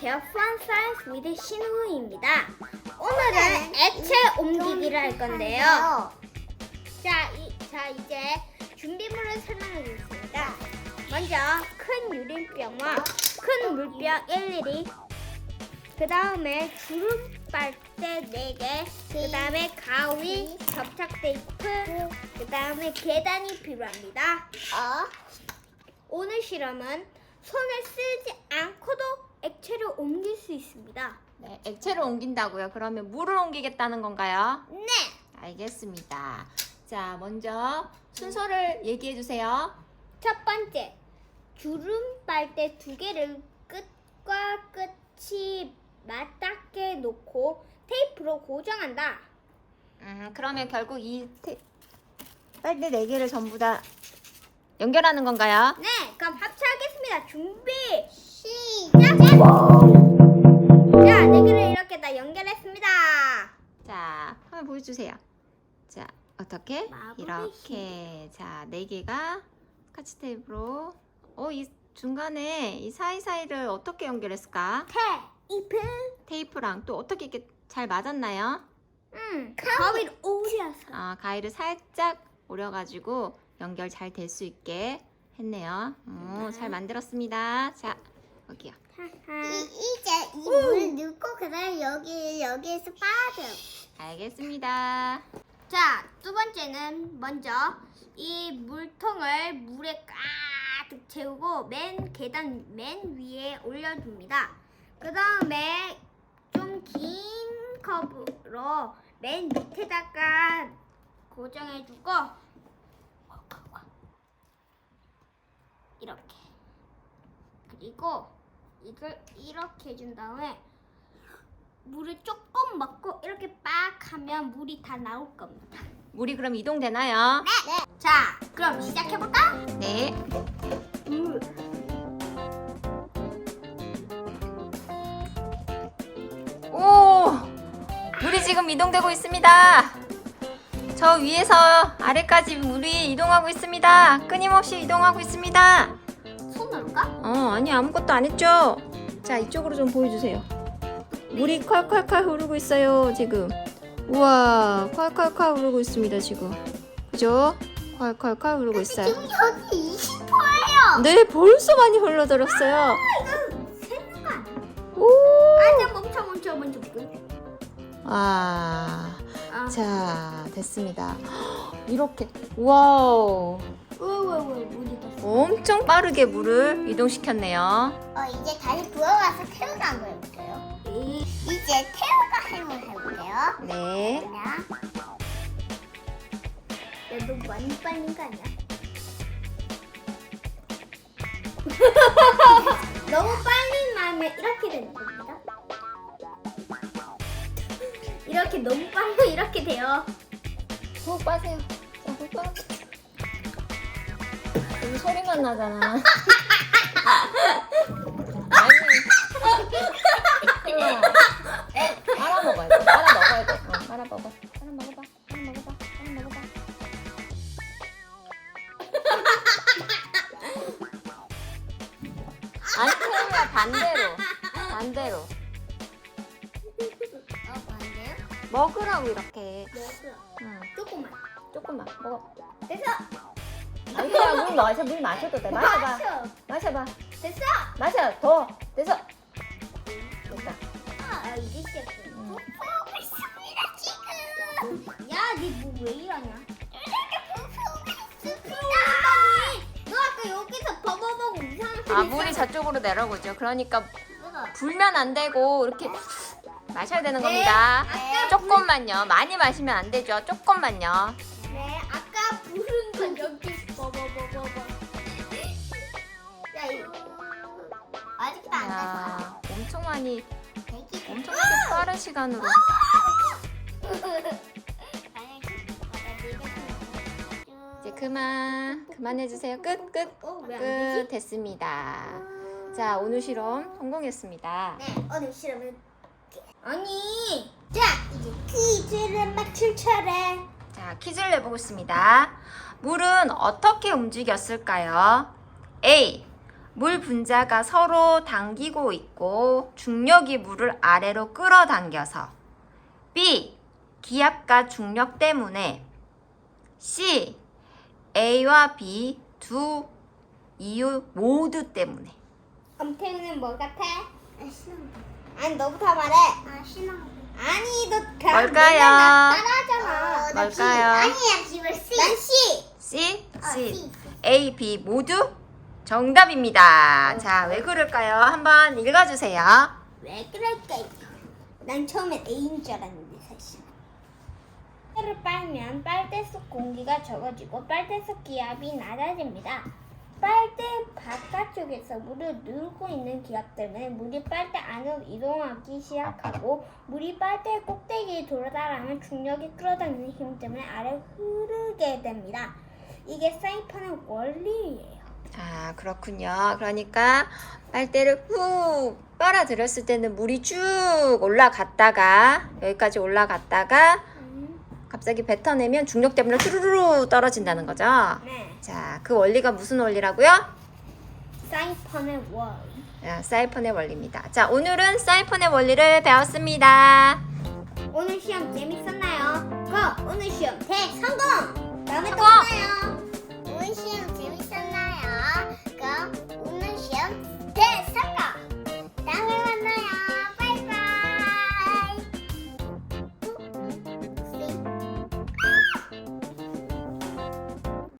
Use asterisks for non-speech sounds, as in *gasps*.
안녕하세요. Fun Science with 신우입니다. 오늘은 액체 옮기기를 할 건데요. 자, 이, 자 이제 준비물을 설명해 드리겠습니다. 먼저 큰 유리병과 큰 물병 일일이 그 다음에 주름 빨대 4개 그 다음에 가위, 접착 테이프 그 다음에 계단이 필요합니다. 어? 오늘 실험은 손을 쓰지 않고도 액체를 옮길 수 있습니다. 네, 액체를 옮긴다고요. 그러면 물을 옮기겠다는 건가요? 네. 알겠습니다. 자, 먼저 순서를 얘기해 주세요. 첫 번째, 주름 빨대 두 개를 끝과 끝이 맞닿게 놓고 테이프로 고정한다. 음, 그러면 결국 이 테... 빨대 네 개를 전부 다 연결하는 건가요? 네, 그럼 합체하겠습니다. 준비. 시작! 자, 네 개를 이렇게 다 연결했습니다. 자, 한번 보여주세요. 자, 어떻게? 마블이 이렇게. 자, 네 개가 스카치 테이프로. 어, 이 중간에 이 사이사이를 어떻게 연결했을까? 테이프. 테이프랑 또 어떻게 이렇게 잘 맞았나요? 음, 가위를 오려서. 아, 가위를 살짝 오려가지고 연결 잘 될 수 있게 했네요. 오, 잘 만들었습니다. 자, 여기요. 이, 이제 이 물 넣고 그다음 여기 여기에서 빠져. 알겠습니다. 자, 두 번째는 먼저 이 물통을 물에 가득 채우고 맨 계단 맨 위에 올려줍니다. 그 다음에 좀 긴 컵으로 맨 밑에다가 고정해주고 이렇게 그리고 이걸 이렇게 해준 다음에 물을 조금 먹고 이렇게 빡 하면 물이 다 나올 겁니다. 물이 그럼 이동되나요? 자, 그럼 시작해볼까? 네. 물. 오! 물이 지금 이동되고 있습니다. 저 위에서 아래까지 물이 이동하고 있습니다. 끊임없이 이동하고 있습니다. 아니 아무것도 안 했죠? 자, 이쪽으로 좀 보여주세요. 물이 콸콸콸 흐르고 있어요, 지금. 우와, 콸콸콸 흐르고 있습니다, 지금. 그죠? 콸콸콸 흐르고 있어요. 지금 여기 20%예요. 네, 벌써 많이 흘러들었어요. 아니야? 오! 아니야, 멈춰, 멈춰, 멈춰. 아, 아, 자, 됐습니다. *gasps* 이렇게. 와우. 엄청 빠르게 물을 이동시켰네요. 어 이제 다시 부어와서 태우가 한번 해볼게요. 에이, 이제 태우가 한번 해볼게요. 네. 자, 야, 너 많이 빨린 거 아니야? *laughs* 너무 빨린 마음에 이렇게 되는 겁니다. 이렇게 너무 빨면 이렇게 돼요. 훅 빠세요. 자, 훅 빠. 여기 소리만 나잖아. 아니. 어. 알아 먹어야 돼. 알아 먹어야 돼. 어, 알아 먹어. 알아 먹어봐. 알아 먹어봐. 알아 먹어봐. 안 태우면 반대로. 반대로. 어 뭔데요? 먹으라고 이렇게. 먹어. 응, 조금만. 조금만 먹어. 됐어. 아니 그냥 물 마셔. 물 마셔도 돼. 마셔봐. 마셔. 마셔봐. 됐어. 마셔. 더. 됐어. 됐다. 아, 이제 시작해. 응. 부어오고 있습니다 지금. 야, 니뭐왜 이러냐? 이렇게 부어오고 있습니다. 너 아까 여기서 버버버고 이상한 소리 아 물이 저쪽으로 내려오죠. 그러니까 불면 안 되고 이렇게 마셔야 되는 겁니다. 아까 조금만요. 많이 마시면 안 되죠. 조금만요. 네, 아까 부른 야, 엄청 많이 대기. 엄청나게 빠른 시간으로 이제 그만 그만해 주세요. 끝 끝. 어, 끝? 됐습니다. 자 오늘 실험 성공했습니다. 네, 오늘 실험은 아니. 자, 이제 퀴즈를 맞출 차례. 자, 퀴즈를 내보겠습니다. 물은 어떻게 움직였을까요? A. 물 분자가 서로 당기고 있고 중력이 물을 아래로 끌어당겨서 B. 기압과 중력 때문에 C. A와 B 두 이유 모두 때문에 엄태우는 뭐 같아? 아, 신혼. 아니 너부터 말해. 아, 신혼. 아니 너 뭘까요? 맨날 나 따라하잖아. 어, 나. 뭘까요? 아니야, 기분 C. 난 C. C, 어, C, C. A, B 모두 정답입니다. 자, 왜 그럴까요? 한번 읽어주세요. 왜 그럴까요? 난 처음엔 A인 줄 알았는데 사실. 빨대를 빨면 빨대 속 공기가 적어지고 빨대 속 기압이 낮아집니다. 빨대 바깥쪽에서 물을 누르고 있는 기압 때문에 물이 빨대 안으로 이동하기 시작하고 물이 빨대 꼭대기에 도달하면 중력이 끌어당기는 힘 때문에 아래 흐르게 됩니다. 이게 사이판의 원리예요. 아, 그렇군요. 그러니까 빨대를 훅 빨아 들였을 때는 물이 쭉 올라갔다가 여기까지 올라갔다가 갑자기 뱉어내면 중력 때문에 쭈루루루 떨어진다는 거죠. 네, 자, 그 원리가 무슨 원리라고요? 사이판의 원리. 자, 사이펀의 원리입니다. 자, 오늘은 사이펀의 원리를 배웠습니다. 오늘 시험 재밌었나요? 고! 오늘 시험 대성공! 다음에 또 성공! 만나요.